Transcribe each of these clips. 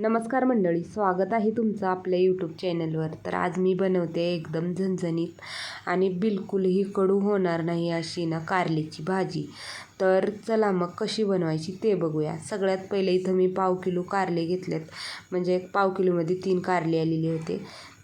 नमस्कार मंडळी स्वागत आहे तुमचं आपल्या यूट्यूब चॅनलवर तर आज मी बनवते एकदम झणझणीत आणि बिलकुलही कडू होणार नाही अशी ना कारल्याची भाजी. तर चला मग कशी बनवायची ते बघूया. सगळ्यात पहिले इथं मी पाव किलो कारले घेतलेत. म्हणजे एक पाव किलोमध्ये तीन कारले आलेले होते.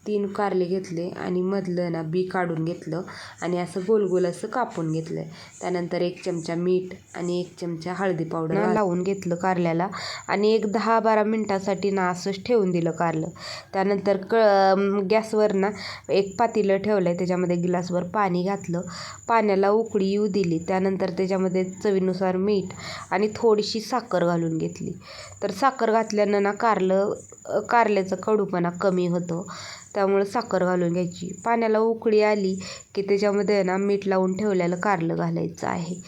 तीन कारले घेतले आणि मधलं ना बी काढून घेतलं आणि असं गोल गोल असं कापून घेतलं. त्यानंतर एक चमचा मीठ आणि एक चमचा हळदी पावडर लावून घेतलं कारल्याला आणि एक दहा बारा मिनटासाठी ना असंच ठेवून दिलं कारलं. त्यानंतर क गॅसवर ना एक पातेलं ठेवलं आहे त्याच्यामध्ये गिलासभर पाणी घातलं. पाण्याला उकळी येऊ दिली. त्यानंतर त्याच्यामध्ये चवीनुसार मीठ आणि थोडीशी साखर घालून घेतली. तर साखर घातल्यानं ना कारलं कारल्याचा कडूपणा कमी होतो. त्यामुळं साखर घालून घ्यायची. पाण्याला उकळी आली की त्याच्यामध्ये ना मीठ लावून ठेवलेलं कारलं घालायचं आहे.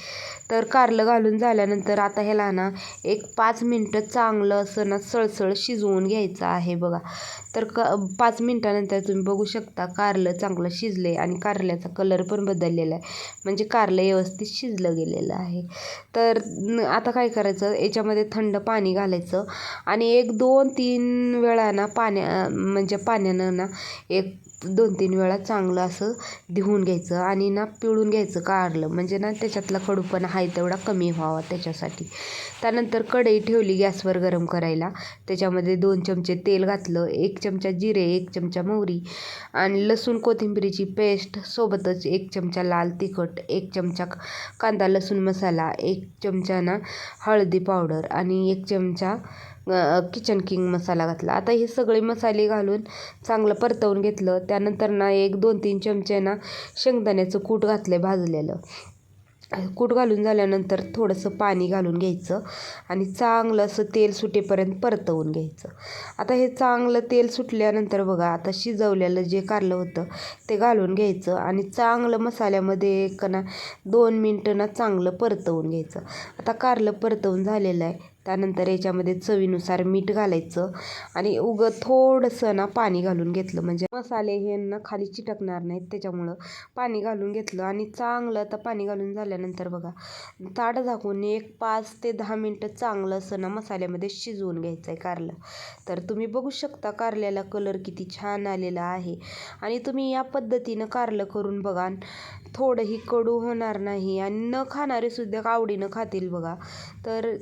तर कारलं घालून झाल्यानंतर आता ह्याला ना एक पाच मिनटं चांगलं असं ना सळसळ शिजवून घ्यायचं आहे बघा. तर क पाच मिनटानंतर तुम्ही बघू शकता कारलं चांगलं शिजलं आहे आणि कारल्याचा कलर पण बदललेला आहे. म्हणजे कारलं व्यवस्थित शिजलं गेलेलं आहे. तर आता काय करायचं? याच्यामध्ये थंड पाणी घालायचं आणि एक दोन तीन वेळा ना पाण्या म्हणजे पाण्यानं ना एक दोन तीन वेळा चांगलं असं धुवून घ्यायचं आणि ना पिळून घ्यायचं कारलं म्हणजे ना त्याच्यातला कडूपणा आहे तेवढा कमी व्हावा त्याच्यासाठी. त्यानंतर कढई ठेवली गॅसवर गरम करायला. त्याच्यामध्ये दोन चमचे तेल घातलं एक चमचा जिरे एक चमचा मोहरी आणि लसूण कोथिंबिरीची पेस्ट सोबतच एक चमचा लाल तिखट एक चमचा कांदा लसूण मसाला एक चमचा ना हळदी पावडर आणि एक चमचा किचन किंग मसाला घातला. आता हे सगळे मसाले घालून चांगलं परतवून घेतलं. त्यानंतर ना एक दोन तीन चमचे ना शेंगदाण्याचं कूट घातलं भाजलेलं. कूट घालून झाल्यानंतर थोडंसं पाणी घालून घ्यायचं आणि चांगलं असं तेल सुटेपर्यंत परतवून घ्यायचं. आता हे चांगलं तेल सुटल्यानंतर बघा आता शिजवलेलं जे कारलं होतं ते घालून घ्यायचं आणि चांगलं मसाल्यामध्ये एक ना दोन मिनटं ना चांगलं परतवून घ्यायचं. आता कारलं परतवून झालेलं आहे. त्यानंतर याच्यामध्ये चवीनुसार मीठ घालायचं आणि उगं थोडंसं ना पाणी घालून घेतलं. म्हणजे मसाले हे ना खाली चिटकणार नाहीत त्याच्यामुळं पाणी घालून घेतलं. आणि चांगलं आता पाणी घालून झाल्यानंतर बघा ताट झाकून एक पाच ते दहा मिनटं चांगलं असं ना मसाल्यामध्ये शिजवून घ्यायचं आहे कारलं. तर तुम्ही बघू शकता कारल्याला कलर किती छान आलेला आहे. आणि तुम्ही या पद्धतीनं कारलं करून बघा थोडंही कडू होणार नाही. आणि न खाणारे सुद्धा आवडीनं खातील बघा. तर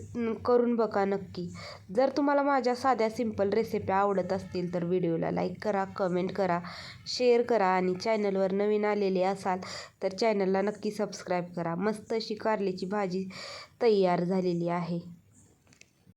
करून करून बघा नक्की. जर तुम्हाला माझ्या साध्या सिंपल रेसिपी आवडत असतील तर व्हिडिओला लाईक करा कमेंट करा शेअर करा आणि चॅनलवर नवीन आलेले असाल तर चॅनलला नक्की सबस्क्राईब करा. मस्त अशी कारल्याची भाजी तयार झालेली आहे.